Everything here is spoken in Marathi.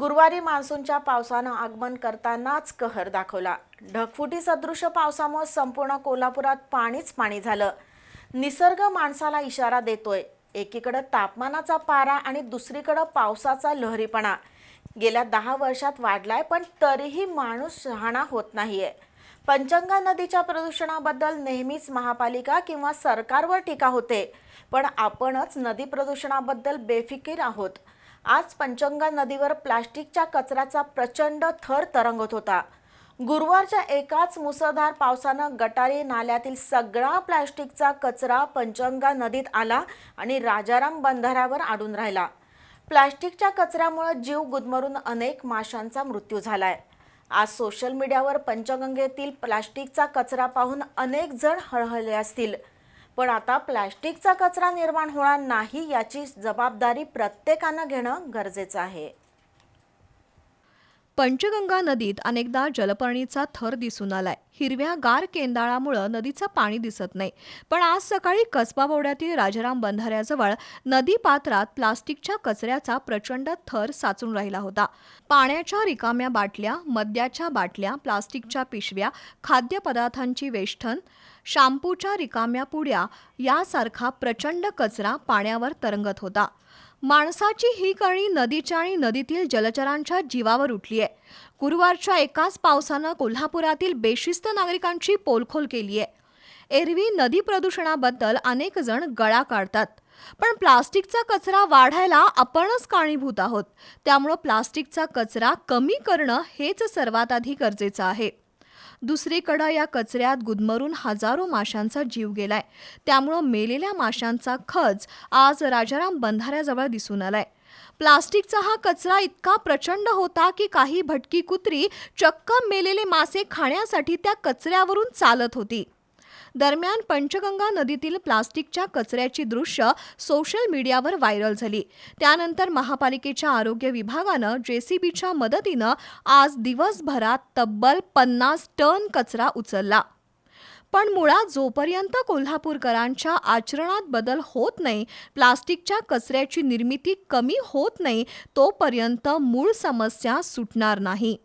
गुरुवारी मान्सूनच्या पावसानं आगमन करतानाच कहर दाखवला. ढगफुटी सदृश पावसामुळे संपूर्ण कोल्हापुरात पाणीच पाणी झालं. निसर्ग माणसाला इशारा देतोय. एकीकडं तापमानाचा पारा आणि दुसरीकडं पावसाचा लहरीपणा. गेल्या दहा वर्षात वाढलाय पण तरीही माणूस शहाणा होत नाहीये. पंचंगा नदीच्या प्रदूषणाबद्दल नेहमीच महापालिका किंवा सरकारवर टीका होते पण आपणच नदी प्रदूषणाबद्दल बेफिकीर आहोत. आज पंचगंगा नदीवर प्लास्टिकच्या कचऱ्याचा प्रचंड थर तरंगत होता. गुरुवारच्या एकाच मुसळधार पावसानं गटारी नाल्यातील सगळा प्लास्टिकचा कचरा पंचगंगा नदीत आला आणि राजाराम बंधाऱ्यावर आडून राहिला. प्लास्टिकच्या कचऱ्यामुळे जीव गुदमरून अनेक माशांचा मृत्यू झालाय. आज सोशल मीडियावर पंचगंगेतील प्लास्टिकचा कचरा पाहून अनेक जण हळहळले असतील. पण आता प्लास्टिकचा कचरा निर्माण होणार नाही याची जबाबदारी प्रत्येकानं घेणं गरजेचं आहे. पंचगंगा नदीत अनेकदा जलपर्णीचा थर दिसून आलाय. हिरव्या गार केंदाळामुळं नदीचं पाणी दिसत नाही. पण आज सकाळी कसबा बोर्डातील राजाराम बंधाऱ्याजवळ नदी पात्रात प्लास्टिकच्या कचऱ्याचा प्रचंड थर साचून राहिला होता. पाण्याच्या रिकाम्या बाटल्या मद्याच्या बाटल्या प्लास्टिकच्या पिशव्या खाद्यपदार्थांची वेष्टन शाम्पूच्या रिकाम्या पुड्या यासारखा प्रचंड कचरा पाण्यावर तरंगत होता. माणसाची ही कळी नदीच्या आणि नदीतील जलचरांच्या जीवावर उठली आहे. गुरुवारच्या एकाच पावसानं कोल्हापुरातील बेशिस्त नागरिकांची पोलखोल केली आहे. एरवी नदी प्रदूषणाबद्दल अनेक जण गळा काढतात. पण प्लास्टिकचा कचरा वाढायला आपणच कारणीभूत आहोत. त्यामुळं प्लास्टिकचा कचरा कमी करणं हेच सर्वात आधी गरजेचं आहे. दुसरीकडं या कचऱ्यात गुदमरून हजारो माशांचा जीव गेलाय. त्यामुळं मेलेल्या माशांचा खच आज राजाराम बंधाऱ्याजवळ दिसून आलाय. प्लास्टिकचा हा कचरा इतका प्रचंड होता की काही भटकी कुत्री चक्क मेलेले मासे खाण्यासाठी त्या कचऱ्यावरून चालत होती. दरम्यान पंचगंगा नदीतील प्लास्टिकच्या कचऱ्याची दृश्य सोशल मीडियावर व्हायरल झाली. त्यानंतर महापालिकेच्या आरोग्य विभागानं जेसीबीच्या मदतीनं आज दिवसभरात तब्बल पन्नास टन कचरा उचलला. पण मुळात जोपर्यंत कोल्हापूरकरांच्या आचरणात बदल होत नाही प्लास्टिकच्या कचऱ्याची निर्मिती कमी होत नाही तोपर्यंत मूळ समस्या सुटणार नाही.